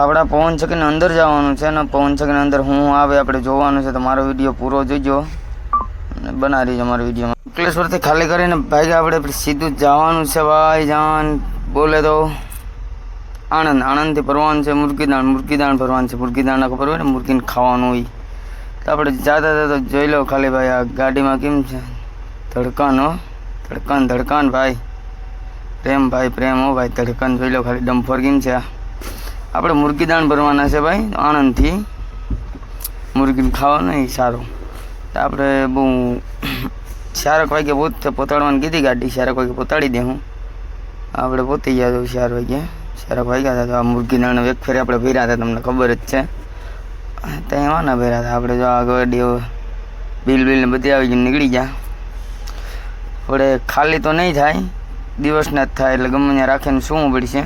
આપણે પવન ચક્કીની અંદર જવાનું છે ને પવન ચક્કીની અંદર હું આવે, આપણે જોવાનું છે, તો મારો વીડિયો પૂરો જોઈજો અને બનાવી દેજો મારો વીડિયો. અંકલેશ્વરથી ખાલી કરીને ભાઈ આપણે સીધું જવાનું છે, ભાઈ જાન. બોલે તો. આણંદ, આણંદથી ભરવાનું છે, મુરગીદાણ મુરગીદાણ ભરવાનું છે મુરગીદાણ ખબર હોય ને, મુરગીને ખાવાનું હોય. તો આપણે જતા હતા જોઈ લો ખાલી ભાઈ, આ ગાડીમાં કેમ છે? ધડકન, હો. ધડકન ધડકન, ભાઈ. પ્રેમ ભાઈ, પ્રેમ, હો, ભાઈ. ધડકન જોઈ લો ખાલી, ડમ્ફર કેમ છે આ? આપણે મુરગીદાણ ભરવાના છે ભાઈ આણંદથી. મુરગીને ખાવાનું એ સારું. આપણે બહુ ચારક વાગે પોતે પોતાડવાની કીધી ગાડી ચારક વાગે પોતાડી દે હું. આપણે પોતી ગયા તો ચાર વાગે. ચારક વાગ્યા હતા તો આ મુરગીદાણ એક ફેરે આપણે ભર્યા હતા, તમને ખબર જ છે. તો એમાં ના ભર્યા હતા. આપણે જો આ ગાડીઓ બિલ બિલ બધી આવી ગઈ નીકળી ગયા. આપણે ખાલી તો નહીં થાય, દિવસના જ થાય, એટલે ગમે ત્યાં રાખીને શું પડશે.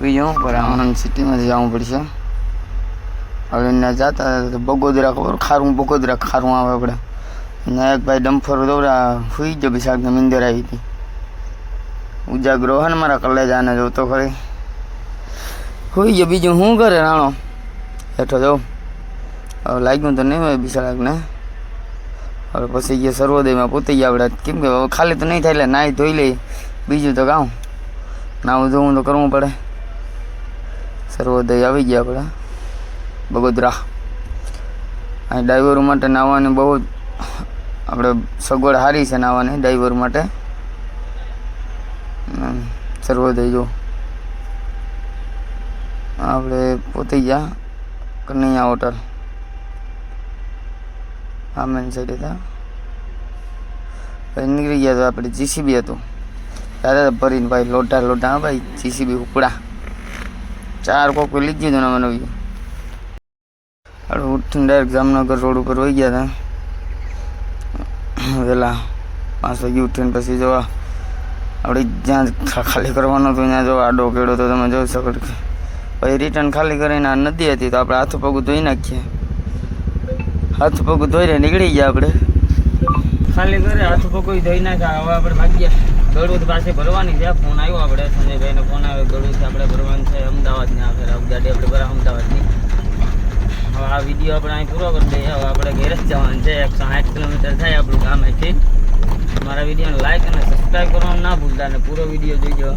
શું કરે? આણંદ સિટીમાંથી જવું પડશે. હવે એના જતા તો બગોદરા ખબર? ખારું, બગોદરા ખારું આવે આપણે નાયક ભાઈ ડમ્ફર દોરા સુઈ ગયો બિસાકને મિંદર આવી હતી. ઉજાગરો હે ને મારા કલેજાને જોતો ખરી. સુઈ ગયો બીજું શું કરે રાણો? હેઠો જાઉં હવે લાગ્યું તો નહીં હોય બિશાકને હવે પછી ગયા સર્વોદયમાં પૂતી ગયા આપણે કેમ કે હવે ખાલી તો નહીં થાય એટલે નાહી ધોઈ લઈ. બીજું તો કામ નાવું ધોવું તો કરવું પડે. સર્વોદય આવી ગયા આપણે. બગોદરા. અહીં ડ્રાઈવરો માટે નાહવાની બહુ જ આપણે સગવડ સારી છે નાહવાની, ડ્રાઈવર માટે. સર્વોદય જો. આપણે પોતી ગયા, કનૈયા હોટલ. આ મેન સાઈડ હતા. પછી નીકળી ગયા તો આપણે જીસીબી હતું. દાદા, ભરીને ભાઈ લોટા લોટા ભાઈ જીસીબી ઉપડા. ચાર કોક લીધી હતું મને આપણે ઉઠીને ડાયરેક્ટ જામનગર રોડ ઉપર વહી ગયા હતા. વહેલા પાંચ વાગે ઉઠીને પછી જોવા. આપણે જ્યાં ખાલી કરવાનું હતું, ત્યાં જો આડો કેડો તો તમે જોઈ શકો પછી રિટર્ન ખાલી કરીને આ નદી હતી, તો આપણે હાથ પગ ધોઈ નાખીએ. હાથ પગ ધોઈને નીકળી ગયા આપણે. ખાલી કરે, હાથ પગ ધોઈ નાખ્યા હવે આપણે ભાગ્યા. ગળું પાસે ભરવાની છે ફોન આવ્યો આપણે, સંજયભાઈનો ફોન આવ્યો, ગળું આપણે ભરવાનું છે, અમદાવાદની આપણે ગાડી આપણે ભરા અમદાવાદની. હવે આ વીડિયો આપણે અહીં પૂરો કરી દઈએ. હવે આપણે ઘેર જ જવાનું છે, એકસો સાઠ કિલોમીટર થાય આપણું ગામ અહીંથી. મારા વિડીયોને લાઈક અને સબસ્ક્રાઈબ કરવાનું ના ભૂલતા અને પૂરો વીડિયો જોઈજો.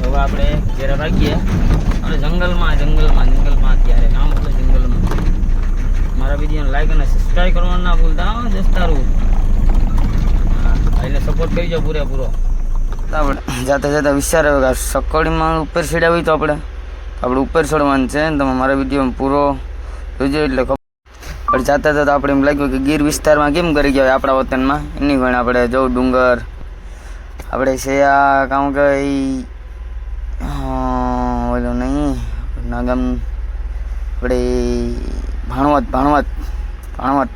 હવે આપણે ઘેર ભાગીએ. આપણે જંગલમાં જંગલમાં જંગલમાં અત્યારે ગામ એટલે જંગલમાં. મારા વિડીયોને લાઈક અને સબસ્ક્રાઈબ કરવાનું ના ભૂલતા, હો દસ્તારું એને સપોર્ટ કરીજો પૂરેપૂરો આપણે જાતા જતા વિચાર આવ્યો કે આ ઉપર હોય તો આપણે આપણે ઉપર ચડવાનું છે તમે મારા વીડિયો પૂરો જોજો એટલે પણ જાતા જતા આપણે એમ લાગ્યું કે ગીર વિસ્તારમાં કેમ કરી ગયા આપણા વતનમાં? એની પણ આપણે જવું ડુંગર, આપણે છે આ કામ કે ઓલું નહીં, નાગામ, આપણે ભાણવત ભાણવત ભાણવત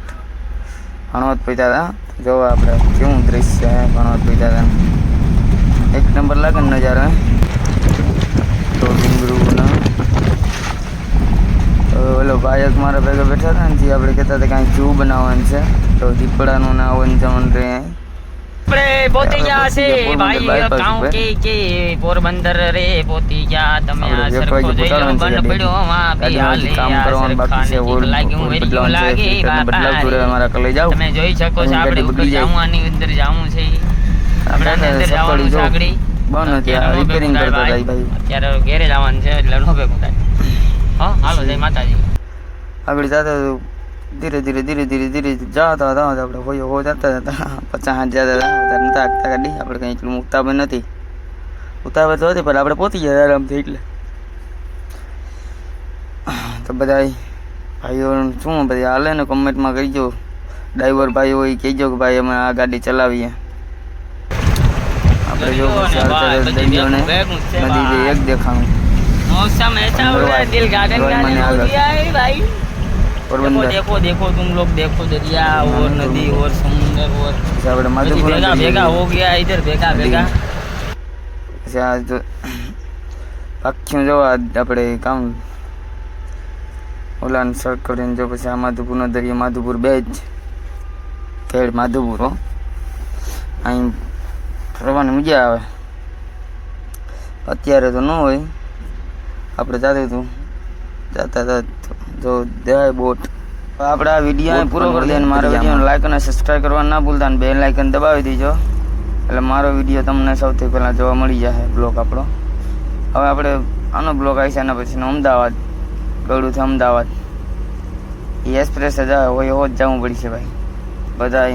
ભાણવત પીતા હતા જોવા આપણે કેવું દ્રશ્ય છે ભાણવત પીતા હતા એક નંબર લાગે ને નજારો તો ડુંગરુના. ઓલો ભાઈ મારા ભેગા બેઠા હતા ને જે આપણે કહેતા હતા કાંઈ જૂ બનાવવાનું છે. તો દીપડાનું ના વન જમણ રહે આપણે પોતી ગયા છે ભાઈ કાઉ કે કે પોરબંદર રે પોતી ગયા તમે આ સરખો જોઈ લો બંધ પડ્યો માં બી હાલે કામ કરવાનું બાકી છે ઓર લાગ્યું છે લાગે બદલાવતું રહે બાપા કલે જાવ તમે જોઈ શકો છો આપણે ઉપર બગડી અંદર જવું છે આપણે આપણે અંદર જવાનું છે. આગળ બંધ repairing ભેગું કરતા ભાઈ. અત્યારે ઘેરે જવાનું છે એટલે નો ભેગું થાય હા હાલો જય માતાજી આગળ જતા ધીરે ધીરે ધીરે ધીરે ધીરે જતા હતા આપણે ભાઈ હો જતા હતા પચાસ હાથ જતા હતા વધારે નતા આગતા કાઢી આપણે કંઈ એટલું ઉતાવળ નથી. ઉતાવળ તો હતી પણ આપણે પહોંચી ગયા આરામથી એટલે. તો બધા ભાઈઓ શું બધી હાલે ને કમેન્ટમાં કરજો ડ્રાઈવર ભાઈ હોય કહેજો કે ભાઈ અમે આ ગાડી ચલાવીએ. આપણે જો નદી એક દેખાણું. દિલ ગાર્ડન ગાર્ડન ભાઈ. देखो પોરબંદર देखो देखो तुम लोग देखो दरिया और नदी और समुंदर और પછી આપણે बस માધુપુર भेगा भेगा हो गया इधर भेगा भेगा પછી આ જો પાખ્યું જો આ આપણે કામ ઓલાને સર્ચ કરીને જો પછી આ માધુપુરનો દરિયો માધુપુર બે જ ખેડ માધુપુર હો અહીં ફરવાની મજા આવે અત્યારે તો ન હોય આપણે જાતે હતું જતા હતા જો દેવાય બોટ. આપણે આ વીડિયો પૂરો કરી દઈએ અને મારા વીડિયો લાઈક અને સબસ્ક્રાઈબ કરવા ના ભૂલતા અને બે લાઇકન દબાવી દેજો. એટલે મારો વીડિયો તમને સૌથી પહેલાં જોવા મળી જશે બ્લોગ આપણો. હવે આપણે આનો બ્લોગ આવી છે એના પછી અમદાવાદ. ગળુથી અમદાવાદ. એ એક્સપ્રેસ જ હોય એવો જ જવું પડશે ભાઈ. બધા